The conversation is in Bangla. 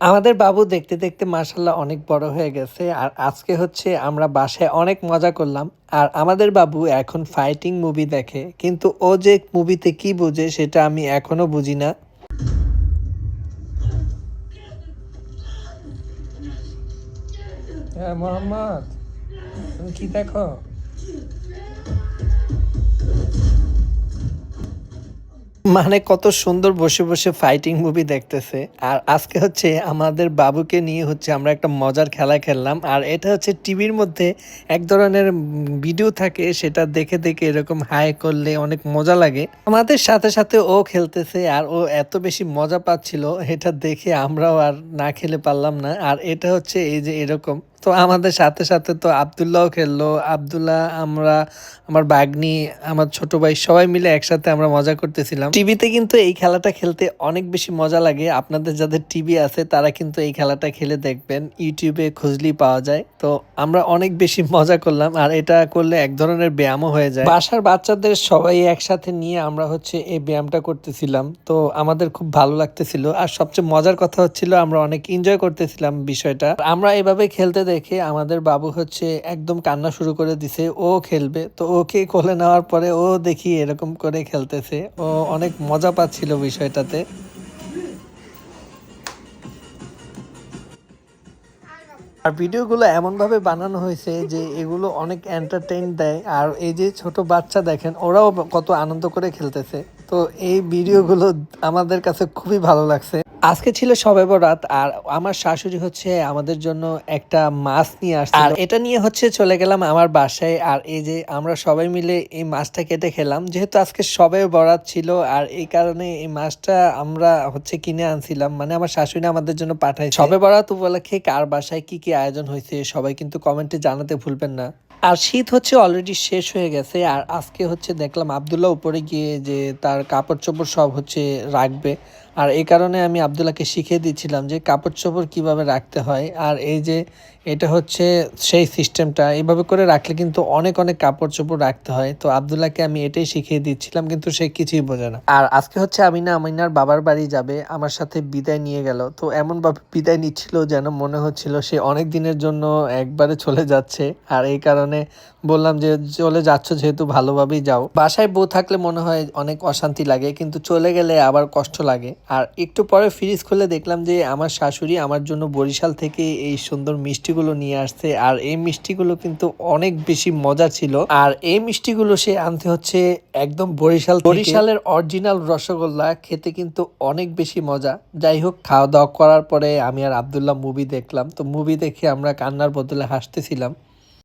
আমাদের বাবু দেখতে দেখতে মার্শাল্লাহ অনেক বড় হয়ে গেছে। আর আজকে হচ্ছে আমরা বাসায় অনেক মজা করলাম। আর আমাদের বাবু এখন ফাইটিং মুভি দেখে। কিন্তু ও যে মুভিতে কি বুঝে সেটা আমি এখনও বুঝি না। মোহাম্মদ, তুমি কি দেখো? মানে কত সুন্দর বসে বসে ফাইটিং মুভি দেখতেছে। আর আজকে হচ্ছে আমাদের বাবুকে নিয়ে হচ্ছে আমরা একটা মজার খেলা খেললাম। আর এটা হচ্ছে টিভির মধ্যে এক ধরনের ভিডিও থাকে, সেটা দেখে দেখে এরকম হাই করলে অনেক মজা লাগে। আমাদের সাথে সাথে ও খেলতেছে আর ও এত বেশি মজা পাচ্ছিল, এটা দেখে আমরাও আর না খেলে পারলাম না। আর এটা হচ্ছে এই যে এরকম তো আমাদের সাথে সাথে তো আবদুল্লাহও খেললো। আবদুল্লাহ, আমরা, আমার বাগনি, আমার ছোট ভাই সবাই মিলে একসাথে আমরা মজা করতেছিলাম। টিভিতে কিন্তু এই খেলাটা খেলতে অনেক বেশি মজা লাগে। আপনাদের যাদের টিভি আছে, তারা কিন্তু এই খেলাটা খেলে দেখবেন। ইউটিউবে খুঁজলেই পাওয়া যায়। তো আমরা অনেক বেশি মজা করলাম আর এটা করলে এক ধরনের ব্যায়ামও হয়ে যায়। বাসার বাচ্চাদের সবাই একসাথে নিয়ে আমরা হচ্ছে এই ব্যায়ামটা করতেছিলাম। তো আমাদের খুব ভালো লাগতেছিল। আর সবচেয়ে মজার কথা হচ্ছিল, আমরা অনেক এনজয় করতেছিলাম বিষয়টা। আমরা এভাবে খেলতে দেখে আমাদের বাবু হচ্ছে একদম কান্না শুরু করে দিছে, ও খেলবে। তো ওকে কোলে নেওয়ার পরে ও দেখি এরকম করে খেলতেছে। ও অনেক মজা পাচ্ছিল বিষয়টাতে। আর ভিডিওগুলো এমনভাবে বানানো হয়েছে যে এগুলো অনেক এন্টারটেইন দেয়। আর এই যে ছোট বাচ্চা দেখেন, ওরাও কত আনন্দ করে খেলতেছে। তো এই ভিডিওগুলো আমাদের কাছে খুবই ভালো লাগছে। আজকে ছিল সবে বরাত আর আমার শাশুড়ি হচ্ছে আমাদের জন্য একটা মাছ নিয়ে আসছে আর এটা নিয়ে হচ্ছে চলে গেলাম আমার বাসায় আর এই যে আমরা সবাই মিলে এই মাছটা কেটে খেলাম। যেহেতু আজকে সবে বরাত ছিল আর এই কারণে এই মাছটা আমরা হচ্ছে কিনে আনছিলাম মানে আমার শাশুড়ি আমাদের জন্য পাঠাই সবে বরাত উপলক্ষে কার বাসায় কি কি আয়োজন হয়েছে সবাই কিন্তু কমেন্টে জানাতে ভুলবেন না। আর শীত হচ্ছে অলরেডি শেষ হয়ে গেছে, আর আজকে হচ্ছে দেখলাম আবদুল্লাহ উপরে গিয়ে যে তার কাপড় চোপড় সব হচ্ছে রাখবে। আর এই কারণে আমি আবদুল্লাহকে শিখিয়ে দিচ্ছিলাম যে কাপড় চোপড় কীভাবে রাখতে হয়। আর এই যে এটা হচ্ছে সেই সিস্টেমটা এইভাবে করে রাখলে কিন্তু অনেক অনেক কাপড় চোপড় রাখতে হয়। তো আবদুল্লাহকে আমি এটাই শিখিয়ে দিচ্ছিলাম, কিন্তু সে কিছুই বোঝে না। আর আজকে হচ্ছে আমিনা, আমিনার বাবার বাড়ি যাবে, আমার সাথে বিদায় নিয়ে গেল। তো এমনভাবে বিদায় নিচ্ছিল যেন মনে হচ্ছিল সে অনেক দিনের জন্য একবারে চলে যাচ্ছে। আর এই কারণে বললাম যে চলে যাচ্ছ যেহেতু ভালোভাবেই যাও। বাসায় বউ থাকলে মনে হয় অনেক অশান্তি লাগে, কিন্তু চলে গেলে আবার কষ্ট লাগে। আর একটু পরে ফ্রিজ খুলে দেখলাম যে আমার শাশুড়ি আমার জন্য বরিশাল থেকে এই সুন্দর মিষ্টিগুলো নিয়ে আসছে। আর এই মিষ্টিগুলো কিন্তু অনেক বেশি মজা ছিল। আর এই মিষ্টিগুলো সে আনতে হচ্ছে একদম বরিশাল বরিশালের অরিজিনাল রসগোল্লা খেতে কিন্তু অনেক বেশি মজা। যাই হোক খাওয়া দাওয়া করার পরে আমি আর আবদুল্লাহ মুভি দেখলাম। তো মুভি দেখে আমরা কান্নার বদলে হাসতেছিলাম।